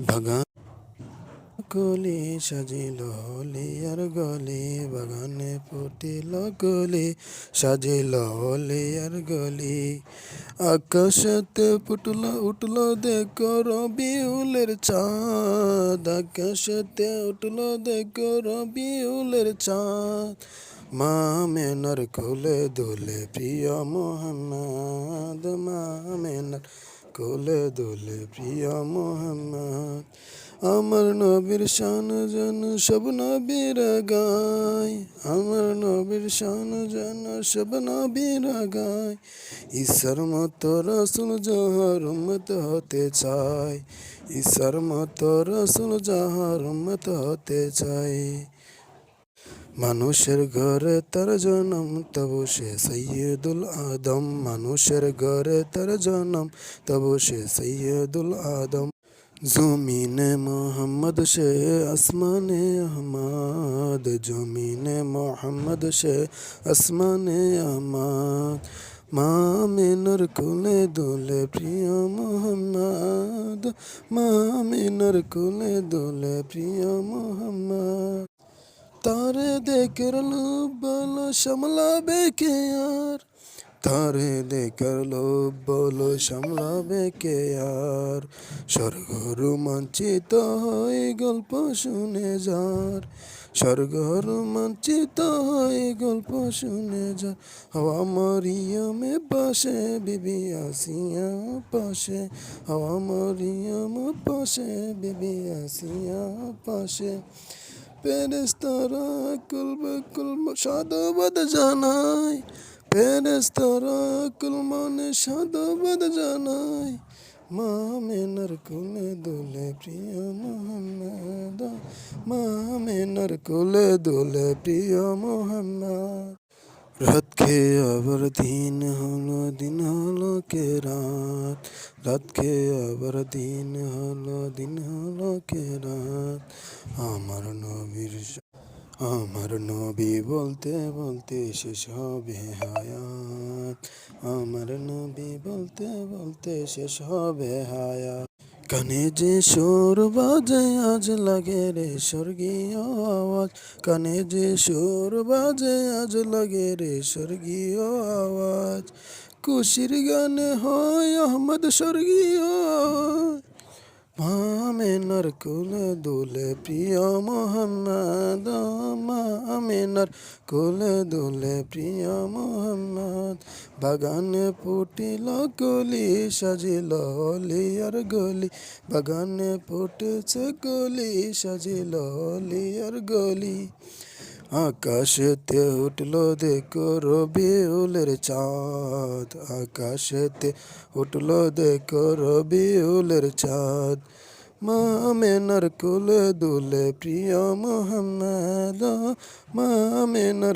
বাগান কলি সাজিল লিয়ার গলি, বাগানে ফুটিল কলি সাজিল লিয়ার গলি। আকাশেতে ফুটল, উঠল দেখ রবিউলের চাঁদ। আকাশতে উঠল দেখ রবিউলের চাঁদ। মা মেনার কোলে দোলে প্রিয় মোহাম্মদ, মা মেনার কোলে দোলে প্রিয় মোহাম্মদ। আমার নবীর শান যেন সব নবীর গায়। আমার নবীর শান যেন সব নবীর গায়। ঈশ্বর মতো রসুল যাহার উম্মত হতে চায়। ঈশ্বর মতো রসুল যাহার উম্মত হতে চায়। মানুষের ঘরে তার জনম, তবু সে সৈয়দুল আদম। মানুষের ঘরে তার জনম, তবু সে সৈয়দুল আদম। জমিনে মোহাম্মদ, সে আসমানে আহমদ। জমিনে মোহাম্মদ, সে আসমানে আহমদ। মামিনর কুলে দোলে প্রিয় মোহাম্মদ। মামিনর কুলে দোলে প্রিয় মোহাম্মদ। তারে দেখর বলো সামলাবে কে আর? তারে দেখর বলো সামলাবে কে আর? স্বর্গ রোমাঞ্চিত হয় গল্প শুনে যার। স্বর্গ রোমাঞ্চিত হয় গল্প শুনে যার। হাওয়া মরিয়মে পাশে, বিবি আসিয়া পাশে। হাওয়া মরিয়ম পাশে, বিবি আসিয়া পাশে। ফেরেস্তারা কুল কুলম সাধুবাদ জানায় ফেরেস্তারা কুল মনে সাধুবাদ জানায় মা মেনার কুলে দোলে প্রিয় মোহাম্মদ। মা মেনার কুলে দোলে প্রিয় মোহাম্মদ। রাত খেয়ে আবার দিন হলো দিন হলো কে রাত? রাত খেয়ে আবার দিন হলো দিন হলো কে রাত? আমার নবীর আমার নবী বলতে বলতে শেষ হবে হায়াত। আমার নবী বলতে বলতে শেষ হবে হায়াত। কানে যে সুর বাজে, আজ লাগে রে স্বর্গীয় আওয়াজ। কানে যে সুর বাজে, আজ লাগে রে স্বর্গীয় আওয়াজ। খুশির গানে হয় আহমদ স্বর্গীয়। মামেনার কুলে দুলে প্রিয় মোহাম্মদ মামেনার কুলে দুলে প্রিয় মোহাম্মদ। বাগানে ফুটিল কলি, সাজিল লিয়ার গলি। বাগানে ফুটেছে গলি সাজিল লিয়ার গলি। আকাশেতে উঠল দেখো রবিউলের চাঁদ। আকাশেতে উঠল দেখো রবিউলের চাঁদ। মা মেনার কুলে দুলে প্রিয় মোহাম্মদ মা মেনার